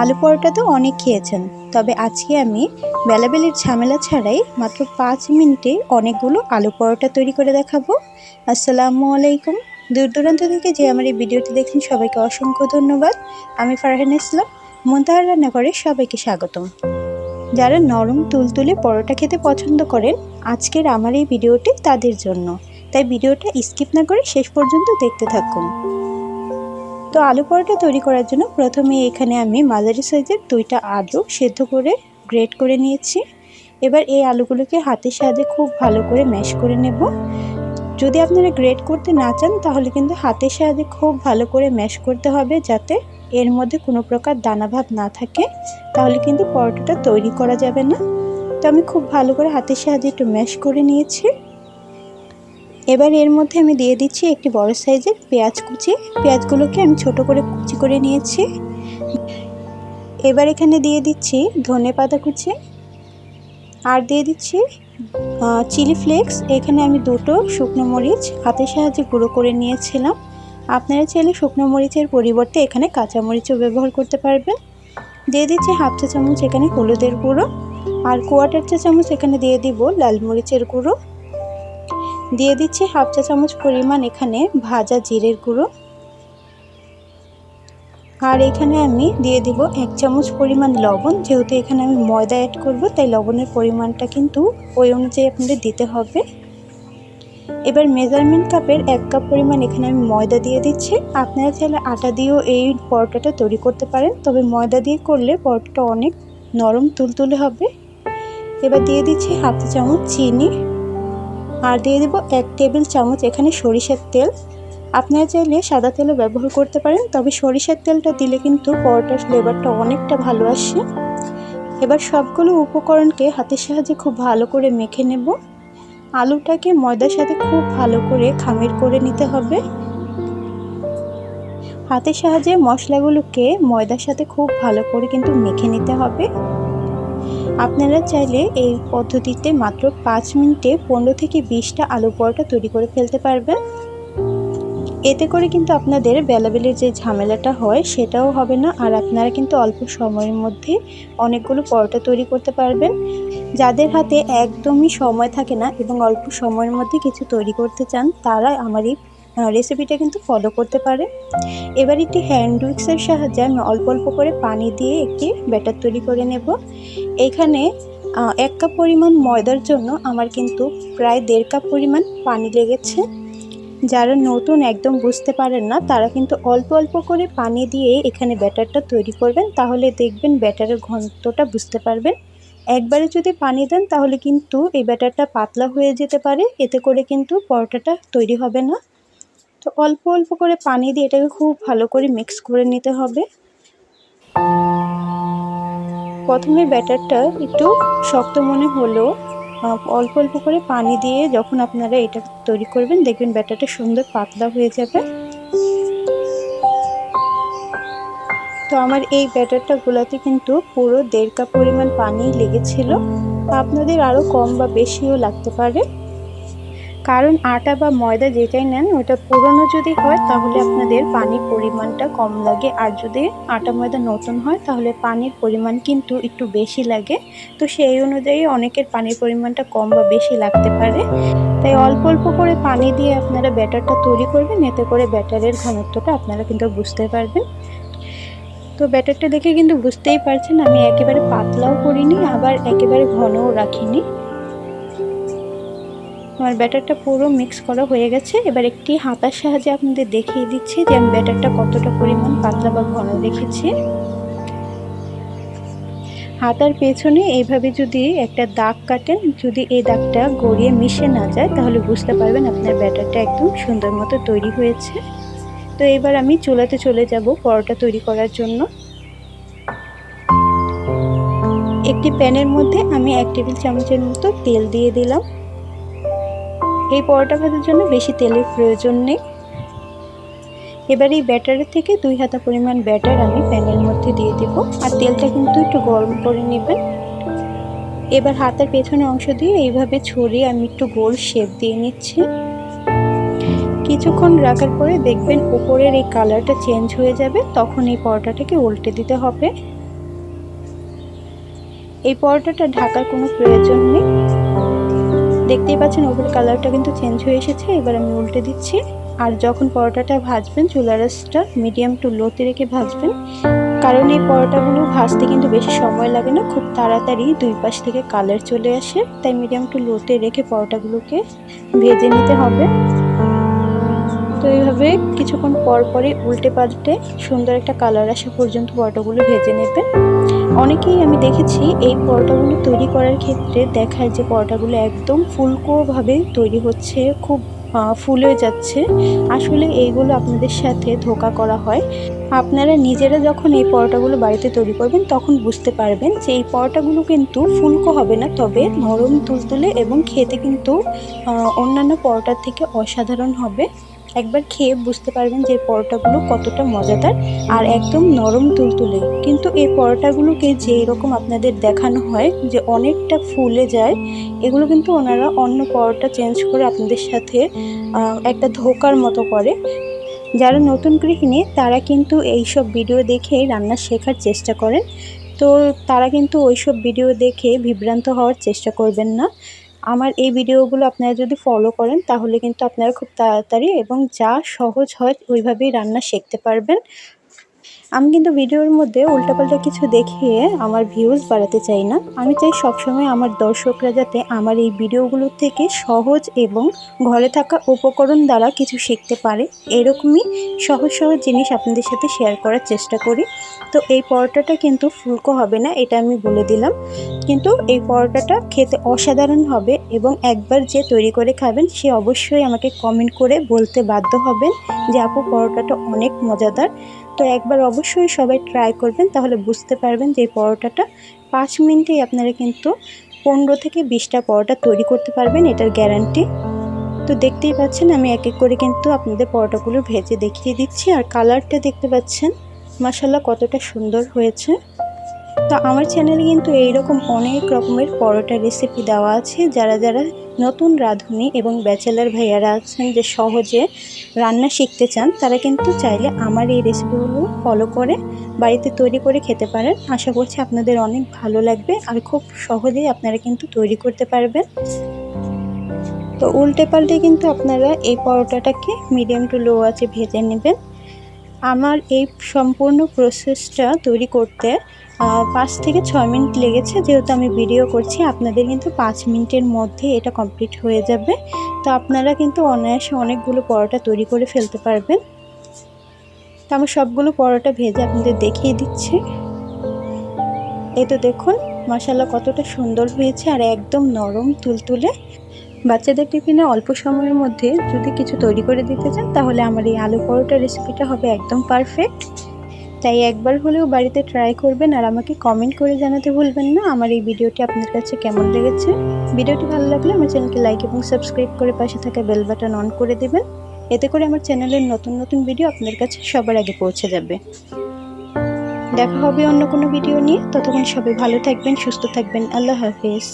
আলু পরোটা তো অনেক খেয়েছেন, তবে আজকে আমি বেলাবেলির ঝামেলা ছাড়াই মাত্র পাঁচ মিনিটে অনেকগুলো আলু পরোটা তৈরি করে দেখাবো। আসসালামু আলাইকুম। দূর দূরান্ত থেকে যে আমার এই ভিডিওটি দেখছেন, সবাইকে অসংখ্য ধন্যবাদ। আমি ফারহান ইসলাম, মুন্তাহার রান্নাঘরে সবাইকে স্বাগতম। যারা নরম তুলতুলে পরোটা খেতে পছন্দ করেন, আজকের আমার এই ভিডিওটি তাদের জন্য। তাই ভিডিওটা স্কিপ না করে শেষ পর্যন্ত দেখতে থাকুন। তো আলু পরোটা তৈরি করার জন্য প্রথমে এখানে আমি মাঝারি সাইজের দুইটা আলু সেদ্ধ করে গ্রেট করে নিয়েছি। এবার এই আলুগুলোকে হাতের সাহায্যে খুব ভালো করে ম্যাশ করে নেব। যদি আপনারা গ্রেট করতে না চান, তাহলে কিন্তু হাতের সাহায্যে খুব ভালো করে ম্যাশ করতে হবে যাতে এর মধ্যে কোনো প্রকার দানাভাব না থাকে। তাহলে কিন্তু পরোটাটা তৈরি করা যাবে না। তো আমি খুব ভালো করে হাতের সাহায্যে একটু ম্যাশ করে নিয়েছি। এবার এর মধ্যে আমি দিয়ে দিচ্ছি একটি বড় সাইজের পেঁয়াজ কুচি। পেঁয়াজগুলোকে আমি ছোট করে কুচি করে নিয়েছি। এবার এখানে দিয়ে দিচ্ছি ধনে পাতা কুচি। আর দিয়ে দিচ্ছি চিলি ফ্লেক্স। এখানে আমি দুটো শুকনো মরিচ হাতের সাহায্যে গুঁড়ো করে নিয়েছিলাম। আপনারা চাইলে শুকনো মরিচের পরিবর্তে এখানে কাঁচা মরিচও ব্যবহার করতে পারবেন। দিয়ে দিচ্ছি হাফ চা চামচ এখানে হলুদের গুঁড়ো। আর কোয়াটার চা চামচ এখানে দিয়ে দিব লাল মরিচের গুঁড়ো। দিয়ে দিচ্ছি হাফ চা চামচ পরিমাণ এখানে ভাজা জিরের গুঁড়ো। আর এখানে আমি দিয়ে দিব এক চামচ পরিমাণ লবণ। যেহেতু এখানে আমি ময়দা অ্যাড করব, তাই লবণের পরিমাণটা কিন্তু ওই অনুযায়ী আপনাদের দিতে হবে। এবার মেজারমেন্ট কাপের এক কাপ পরিমাণ এখানে আমি ময়দা দিয়ে দিচ্ছি। আপনারা চাইলে আটা দিয়েও এই পরোটাটা তৈরি করতে পারেন। তবে ময়দা দিয়ে করলে পরোটাটা অনেক নরম তুলতুলে হবে। এবার দিয়ে দিচ্ছি হাফ চামচ চিনি। আর দিয়ে দেবো এক টেবিল চামচ এখানে সরিষার তেল। আপনারা চাইলে সাদা তেলও ব্যবহার করতে পারেন, তবে সরিষার তেলটা দিলে কিন্তু পরোটার ফ্লেভারটা অনেকটা ভালো আসে। এবার সবগুলো উপকরণকে হাতের সাহায্যে খুব ভালো করে মেখে নেব। আলুটাকে ময়দার সাথে খুব ভালো করে খামির করে নিতে হবে। হাতের সাহায্যে মশলাগুলোকে ময়দার সাথে খুব ভালো করে কিন্তু মেখে নিতে হবে। আপনারা চাইলে এই পদ্ধতিতে মাত্র পাঁচ মিনিটে পনেরো থেকে বিশটা আলু পরোটা তৈরি করে ফেলতে পারবেন। এতে করে কিন্তু আপনাদের বেলাবেলির যে ঝামেলাটা হয়, সেটাও হবে না। আর আপনারা কিন্তু অল্প সময়ের মধ্যে অনেকগুলো পরোটা তৈরি করতে পারবেন। যাদের হাতে একদমই সময় থাকে না এবং অল্প সময়ের মধ্যে কিছু তৈরি করতে চান, তারা আমার এই রেসিপিটা কিন্তু ফলো করতে পারে। এবার একটি হ্যান্ড উইক্সের সাহায্যে আমি অল্প অল্প করে পানি দিয়ে একটি ব্যাটার তৈরি করে নেব। এখানে এক কাপ পরিমাণ ময়দার জন্য আমার কিন্তু প্রায় দেড় কাপ পরিমাণ পানি লেগেছে। যারা নতুন একদম বুঝতে পারেন না, তারা কিন্তু অল্প অল্প করে পানি দিয়ে এখানে ব্যাটারটা তৈরি করবেন। তাহলে দেখবেন ব্যাটারের ঘনত্বটা বুঝতে পারবেন। একবারে যদি পানি দেন, তাহলে কিন্তু এই ব্যাটারটা পাতলা হয়ে যেতে পারে। এতে করে কিন্তু পরোটাটা তৈরি হবে না। তো অল্প অল্প করে পানি দিয়ে এটাকে খুব ভালো করে মিক্স করে নিতে হবে। প্রথমে ব্যাটারটা একটু শক্ত মনে হলেও অল্প অল্প করে পানি দিয়ে যখন আপনারা এটা তৈরি করবেন, দেখবেন ব্যাটারটা সুন্দর পাতলা হয়ে যাবে। তো আমার এই ব্যাটারটা গোলাতে কিন্তু পুরো দেড় কাপ পরিমাণ পানি লেগেছিল। আপনাদের আরও কম বা বেশিও লাগতে পারে। কারণ আটা বা ময়দা যেটাই নেন, ওটা পুরনো যদি হয়, তাহলে আপনাদের পানির পরিমাণটা কম লাগে। আর যদি আটা ময়দা নতুন হয়, তাহলে পানির পরিমাণ কিন্তু একটু বেশি লাগে। তো সেই অনুযায়ী অনেকের পানির পরিমাণটা কম বা বেশি লাগতে পারে। তাই অল্প অল্প করে পানি দিয়ে আপনারা ব্যাটারটা তৈরি করবেন। এতে করে ব্যাটারের ঘনত্বটা আপনারা কিন্তু বুঝতে পারবেন। তো ব্যাটারটা দেখে কিন্তু বুঝতেই পারছেন, আমি একেবারে পাতলাও করিনি, আবার একেবারে ঘনও রাখিনি। আমার ব্যাটারটা পুরো মিক্স করা হয়ে গেছে। এবার একটি হাতার সাহায্যে আপনাদের দেখিয়ে দিচ্ছি যে আমি ব্যাটারটা কতটা পরিমাণ পাতলা বা ঘন রেখেছি। হাতার পেছনে এইভাবে যদি একটা দাগ কাটেন, যদি এই দাগটা গড়িয়ে মিশে না যায়, তাহলে বুঝতে পারবেন আপনার ব্যাটারটা একদম সুন্দর মতো তৈরি হয়েছে। তো এবার আমি চুলাতে চলে যাব পরোটা তৈরি করার জন্য। একটি প্যানের মধ্যে আমি এক টেবিল চামচের মতো তেল দিয়ে দিলাম। এই পরোটা ভাজার জন্য বেশি তেলের প্রয়োজন নেই। এবার এই ব্যাটারের থেকে দুই হাতা পরিমাণ ব্যাটার আমি প্যানের মধ্যে দিয়ে দেব আর তেলটা কিন্তু একটু গরম করে নেবেন। এবার হাতের পেছনে অংশ দিয়ে এইভাবে ছড়িয়ে আমি একটু গোল শেপ দিয়ে নিচ্ছি। কিছুক্ষণ রাখার পরে দেখবেন উপরের এই কালারটা চেঞ্জ হয়ে যাবে, তখন এই পরোটাটাকে উল্টে দিতে হবে। এই পরোটাটা ঢাকার কোনো প্রয়োজন নেই। দেখতেই পাচ্ছেন ওপরের কালারটা কিন্তু চেঞ্জ হয়ে এসেছে। এবার আমি উল্টে দিচ্ছি। আর যখন পরোটাটা ভাজবেন চুলা রাসটা মিডিয়াম টু লোতে রেখে ভাজবেন। কারণ এই পরোটাগুলো ভাজতে কিন্তু বেশি সময় লাগে না, খুব তাড়াতাড়ি দুই পাশ থেকে কালার চলে আসে। তাই মিডিয়াম টু লোতে রেখে পরোটাগুলোকে ভেজে নিতে হবে। তো এইভাবে কিছুক্ষণ পর পরই উল্টে পাল্টে সুন্দর একটা কালার আসা পর্যন্ত পরোটাগুলো ভেজে নেবেন। অনেকেই আমি দেখেছি এই পরোটাগুলো তৈরি করার ক্ষেত্রে দেখায় যে পরোটাগুলো একদম ফুলকোভাবে তৈরি হচ্ছে, খুব ফুলে যাচ্ছে। আসলে এইগুলো আপনাদের সাথে ধোকা করা হয়। আপনারা নিজেরা যখন এই পরোটাগুলো বাড়িতে তৈরি করবেন, তখন বুঝতে পারবেন যে এই পরোটাগুলো কিন্তু ফুলকো হবে না, তবে নরম তুলতুলে এবং খেতে কিন্তু অন্যান্য পরোটার থেকে অসাধারণ হবে। একবার খেয়ে বুঝতে পারবেন যে পরোটাগুলো কতটা মজাদার আর একদম নরম তুলতুলে। কিন্তু এই পরোটাগুলোকে যে এরকম আপনাদের দেখানো হয় যে অনেকটা ফুলে যায়, এগুলো কিন্তু ওনারা অন্য পরোটা চেঞ্জ করে আপনাদের সাথে একটা ধোকার মতো করে। যারা নতুন গৃহিণী, তারা কিন্তু এইসব ভিডিও দেখে রান্না শেখার চেষ্টা করেন। তো তারা কিন্তু ওইসব ভিডিও দেখে বিভ্রান্ত হওয়ার চেষ্টা করবেন না। আমার এই ভিডিওগুলো আপনারা যদি ফলো করেন, তাহলে কিন্তু আপনারা খুব তাড়াতাড়ি এবং যা সহজ হয় ওইভাবেই রান্না শিখতে পারবেন। আমি কিন্তু ভিডিওর মধ্যে উল্টাপাল্টা কিছু দেখিয়ে আমার ভিউজ বাড়াতে চাই না। আমি চাই সবসময় আমার দর্শকরা যাতে আমার এই ভিডিওগুলোর থেকে সহজ এবং ঘরে থাকা উপকরণ দ্বারা কিছু শিখতে পারে। এরকমই সহজ সহজ জিনিস আপনাদের সাথে শেয়ার করার চেষ্টা করি। তো এই পরোটাটা কিন্তু ফুলকো হবে না, এটা আমি বলে দিলাম। কিন্তু এই পরোটাটা খেতে অসাধারণ হবে এবং একবার যে তৈরি করে খাবেন, সে অবশ্যই আমাকে কমেন্ট করে বলতে বাধ্য হবেন যে আপু, পরোটাটা অনেক মজাদার। তো একবার অবশ্যই সবাই ট্রাই করবেন, তাহলে বুঝতে পারবেন যে এই পরোটাটা পাঁচ মিনিটেই আপনারা কিন্তু পনেরো থেকে বিশটা পরোটা তৈরি করতে পারবেন, এটার গ্যারান্টি তো দেখতেই পাচ্ছেন, আমি এক এক করে কিন্তু আপনাদের পরোটাগুলো ভেজে দেখিয়ে দিচ্ছি। আর কালারটা দেখতে পাচ্ছেন মাসাল্লাহ কতটা সুন্দর হয়েছে। তো আমার চ্যানেলে কিন্তু এইরকম অনেক রকমের পরোটা রেসিপি দেওয়া আছে। যারা যারা নতুন রাঁধুনি এবং ব্যাচেলার ভাইয়ারা আছেন যে সহজে রান্না শিখতে চান, তারা কিন্তু চাইলে আমার এই রেসিপিগুলো ফলো করে বাড়িতে তৈরি করে খেতে পারেন। আশা করছি আপনাদের অনেক ভালো লাগবে আর খুব সহজেই আপনারা কিন্তু তৈরি করতে পারবেন। তো উল্টে পাল্টে কিন্তু আপনারা এই পরোটাটাকে মিডিয়াম টু লো আছে ভেজে নেবেন। আমার এই সম্পূর্ণ প্রসেসটা তৈরি করতে পাঁচ থেকে ছয় মিনিট লেগেছে, যেহেতু আমি ভিডিও করছি, আপনাদের কিন্তু পাঁচ মিনিটের মধ্যে এটা কমপ্লিট হয়ে যাবে। তো আপনারা কিন্তু অনায়াসে অনেকগুলো পরোটা তৈরি করে ফেলতে পারবেন। তো আমি সবগুলো পরোটা ভেজে আপনাদের দেখিয়ে দিচ্ছি। এই তো দেখুন মশালা কতটা সুন্দর হয়েছে আর একদম নরম তুলতুলে। বাচ্চাদের টিফিনে অল্প সময়ের মধ্যে যদি কিছু তৈরি করে দিতে চান, তাহলে আমার এই আলু পরোটা রেসিপিটা হবে একদম পারফেক্ট তাই একবার হলেও বাড়িতে ট্রাই করবেন আর আমাকে কমেন্ট করে জানাতে ভুলবেন না। আমার এই ভিডিওটি আপনার কাছে কেমন লেগেছে? ভিডিওটি ভালো লাগলে আমার চ্যানেলকে লাইক এবং সাবস্ক্রাইব করে পাশে থাকা বেল বাটন অন করে দেবেন। এতে করে আমার চ্যানেলের নতুন নতুন ভিডিও আপনার কাছে সবার আগে পৌঁছে যাবে। দেখা হবে অন্য কোনো ভিডিও নিয়ে। ততক্ষণ সবাই ভালো থাকবেন, সুস্থ থাকবেন। আল্লাহ হাফিজ।